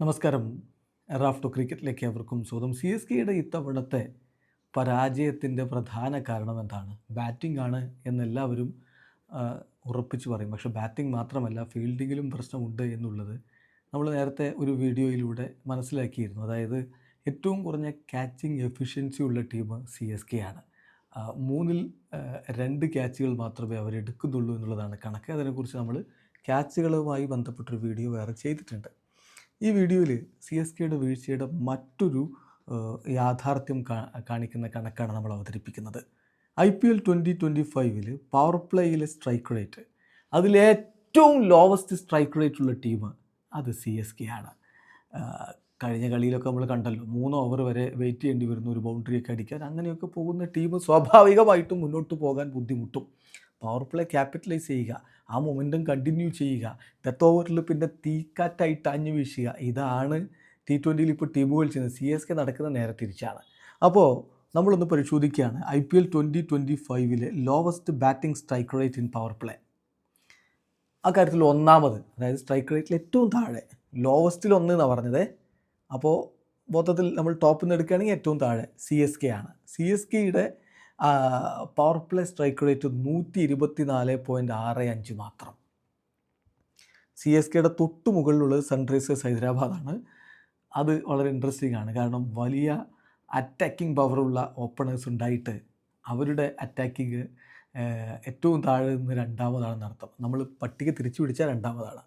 നമസ്കാരം. റാഫ്റ്റോ ക്രിക്കറ്റിലേക്ക് അവർക്കും സ്വാഗതം. സി എസ് കെയുടെ ഇത്തവണത്തെ പരാജയത്തിന്റെ പ്രധാന കാരണം എന്താണ്? ബാറ്റിംഗ് ആണ് എന്നെല്ലാവരും ഉറപ്പിച്ചു പറയും. പക്ഷേ ബാറ്റിംഗ് മാത്രമല്ല ഫീൽഡിങ്ങിലും പ്രശ്നമുണ്ട് എന്നുള്ളത് നമ്മൾ നേരത്തെ ഒരു വീഡിയോയിലൂടെ മനസ്സിലാക്കിയിരുന്നു. അതായത് ഏറ്റവും കുറഞ്ഞ ക്യാച്ചിങ് എഫിഷ്യൻസി ഉള്ള ടീം സി എസ് കെ ആണ്. മൂന്നിൽ രണ്ട് ക്യാച്ചുകൾ മാത്രമേ അവർ എടുക്കുന്നുള്ളൂ എന്നുള്ളതാണ് കണക്ക്. അതിനെക്കുറിച്ച് നമ്മൾ ക്യാച്ചുകളുമായി ബന്ധപ്പെട്ടൊരു വീഡിയോ വേറെ ചെയ്തിട്ടുണ്ട്. ഈ വീഡിയോയിൽ സി എസ് കെയുടെ വീഴ്ചയുടെ മറ്റൊരു യാഥാർത്ഥ്യം കാണിക്കുന്ന കണക്കാണ് നമ്മൾ അവതരിപ്പിക്കുന്നത്. I P L twenty twenty ഫൈവിൽ പവർ പ്ലേയിലെ സ്ട്രൈക്ക് റേറ്റ് അതിലേറ്റവും ലോവസ്റ്റ് സ്ട്രൈക്ക് റേറ്റ് ഉള്ള ടീം അത് സി എസ് കെ ആണ് കഴിഞ്ഞ കളിയിലൊക്കെ നമ്മൾ കണ്ടല്ലോ മൂന്ന് ഓവർ വരെ വെയിറ്റ് ചെയ്യേണ്ടി വരുന്ന ഒരു ബൗണ്ടറിയൊക്കെ അടിക്കാൻ അങ്ങനെയൊക്കെ പോകുന്ന ടീം സ്വാഭാവികമായിട്ടും മുന്നോട്ട് പോകാൻ ബുദ്ധിമുട്ടും. പവർ പ്ലേ ക്യാപിറ്റലൈസ് ചെയ്യുക. ആ മൊമെന്റം കണ്ടിന്യൂ ചെയ്യുക. ഡെത്ത് ഓവറിൽ പിന്നെ തീക്കാറ്റായിട്ട് അഞ്ഞു വീശുക. ഇതാണ് ടി ട്വന്റിയിൽ ഇപ്പോൾ ടീമുകൾ ചെയ്യുന്നത് സി എസ് കെ നടക്കുന്ന നേരെ തിരിച്ചാണ്. അപ്പോൾ നമ്മളൊന്ന് പരിശോധിക്കുകയാണ്. I P L twenty twenty ഫൈവിലെ lowest batting strike rate in power play ആ കാര്യത്തിൽ ഒന്നാമത് അതായത് സ്ട്രൈക്ക് റേറ്റിൽ ഏറ്റവും താഴെ ലോവസ്റ്റിൽ ഒന്ന് എന്നാണ് പറഞ്ഞത്. അപ്പോൾ മൊത്തത്തിൽ നമ്മൾ ടോപ്പിൽ നിന്ന് എടുക്കുകയാണെങ്കിൽ ഏറ്റവും താഴെ സി എസ് കെ ആണ്. സി എസ് കെയുടെ പവർ പ്ലേ സ്ട്രൈക്ക് റേറ്റ് നൂറ്റി ഇരുപത്തി നാല് പോയിന്റ് ആറ് അഞ്ച് മാത്രം. സി എസ് കെയുടെ തൊട്ട് മുകളിലുള്ളത് സൺറൈസേഴ്സ് ഹൈദരാബാദാണ് അത് വളരെ ഇൻട്രസ്റ്റിംഗ് ആണ്. കാരണം വലിയ അറ്റാക്കിംഗ് പവറുള്ള ഓപ്പണേഴ്സ് ഉണ്ടായിട്ട് അവരുടെ അറ്റാക്കിങ് ഏറ്റവും താഴെ നിന്ന് രണ്ടാമതാണെന്ന് അർത്ഥം നമ്മൾ പട്ടിക തിരിച്ചു പിടിച്ചാൽ രണ്ടാമതാണ്.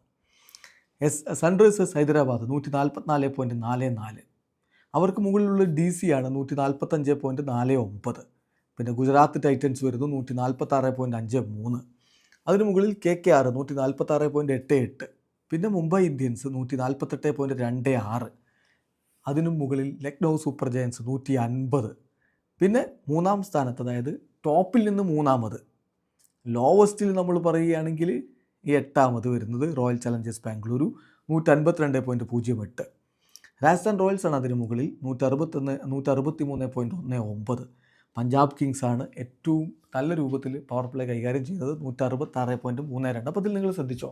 എസ് സൺറൈസേഴ്സ് ഹൈദരാബാദ് നൂറ്റി നാൽപ്പത്തിനാല് പോയിന്റ് നാല് നാല്. അവർക്ക് മുകളിലുള്ള ഡി സി ആണ് നൂറ്റി നാൽപ്പത്തഞ്ച് പോയിന്റ് നാല് ഒമ്പത്. പിന്നെ ഗുജറാത്ത് ടൈറ്റൻസ് വരുന്നു നൂറ്റി നാൽപ്പത്തി ആറ് പോയിന്റ് അഞ്ച് മൂന്ന്. അതിന് മുകളിൽ കെ കെ ആർ നൂറ്റി നാൽപ്പത്തി ആറ് പോയിന്റ് എട്ട് എട്ട്. പിന്നെ മുംബൈ ഇന്ത്യൻസ് നൂറ്റി നാൽപ്പത്തെട്ട് പോയിന്റ് രണ്ട് ആറ്. അതിനും മുകളിൽ ലക്നൗ സൂപ്പർ ജയൻസ് നൂറ്റി അൻപത് പിന്നെ മൂന്നാം സ്ഥാനത്ത് അതായത് ടോപ്പിൽ നിന്ന് മൂന്നാമത് ലോവസ്റ്റിൽ നമ്മൾ പറയുകയാണെങ്കിൽ എട്ടാമത് വരുന്നത് റോയൽ ചലഞ്ചേഴ്സ് ബാംഗ്ലൂരു നൂറ്റൻപത്തിരണ്ട് പോയിന്റ് പൂജ്യം എട്ട്. രാജസ്ഥാൻ റോയൽസാണ് അതിന് മുകളിൽ നൂറ്ററുപത്തൊന്ന് നൂറ്ററുപത്തി മൂന്ന് പോയിന്റ് ഒന്ന് ഒമ്പത്. പഞ്ചാബ് കിങ്സ് ആണ് ഏറ്റവും നല്ല രൂപത്തിൽ പവർ പ്ലേ കൈകാര്യം ചെയ്തത് നൂറ്ററുപത്താറ് പോയിന്റ് മൂന്ന് രണ്ട്. അപ്പോൾ ഇതിൽ നിങ്ങൾ ശ്രദ്ധിച്ചോ?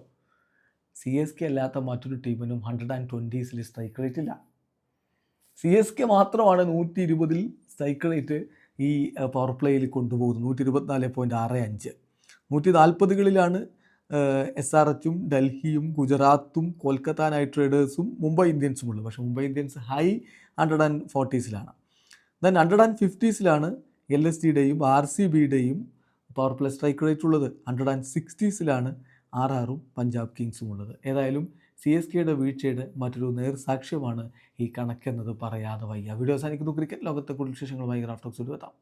സി എസ് കെ അല്ലാത്ത മറ്റൊരു ടീമിനും ഹൺഡ്രഡ് ആൻഡ് ട്വന്റീസിൽ സ്ട്രൈക്ക് റേറ്റ് ഇല്ല. സി എസ് കെ മാത്രമാണ് നൂറ്റി ഇരുപതിൽ സ്ട്രൈക്ക് റേറ്റ് ഈ പവർ പ്ലേയിൽ കൊണ്ടുപോകുന്നത്. നൂറ്റി ഇരുപത്തിനാല് പോയിന്റ് ആറ് അഞ്ച്. നൂറ്റി നാൽപ്പതുകളിലാണ് എസ് ആർ എച്ചും ഡൽഹിയും ഗുജറാത്തും കൊൽക്കത്ത നൈറ്റ് റൈഡേഴ്സും മുംബൈ ഇന്ത്യൻസും ഉള്ളത്. പക്ഷേ Mumbai Indians high hundred and ഫോർട്ടീസിലാണ് then hundred and ഫിഫ്റ്റീസിലാണ് എൽ എസ് ഡിയുടെയും ആർ സി ബിയുടെയും പവർ പ്ലേ സ്ട്രൈക്ക് റേറ്റ് ഉള്ളത് ഹൺഡ്രഡ് ആൻഡ് സിക്സ്റ്റീസിലാണ് ആർ ആറും പഞ്ചാബ് കിങ്സും ഉള്ളത് ഏതായാലും സി എസ് കെയുടെ വീഴ്ചയുടെ മറ്റൊരു നേർസാക്ഷ്യമാണ് ഈ കണക്കെന്നത് പറയാതെ വയ്യ. വീഡിയോ അവസാനിക്കുന്നു. ക്രിക്കറ്റ് ലോകത്തെ കൂടുതൽ വിശേഷങ്ങളുമായി ഗ്രാഫ്റ്റോക്സ് എത്താം.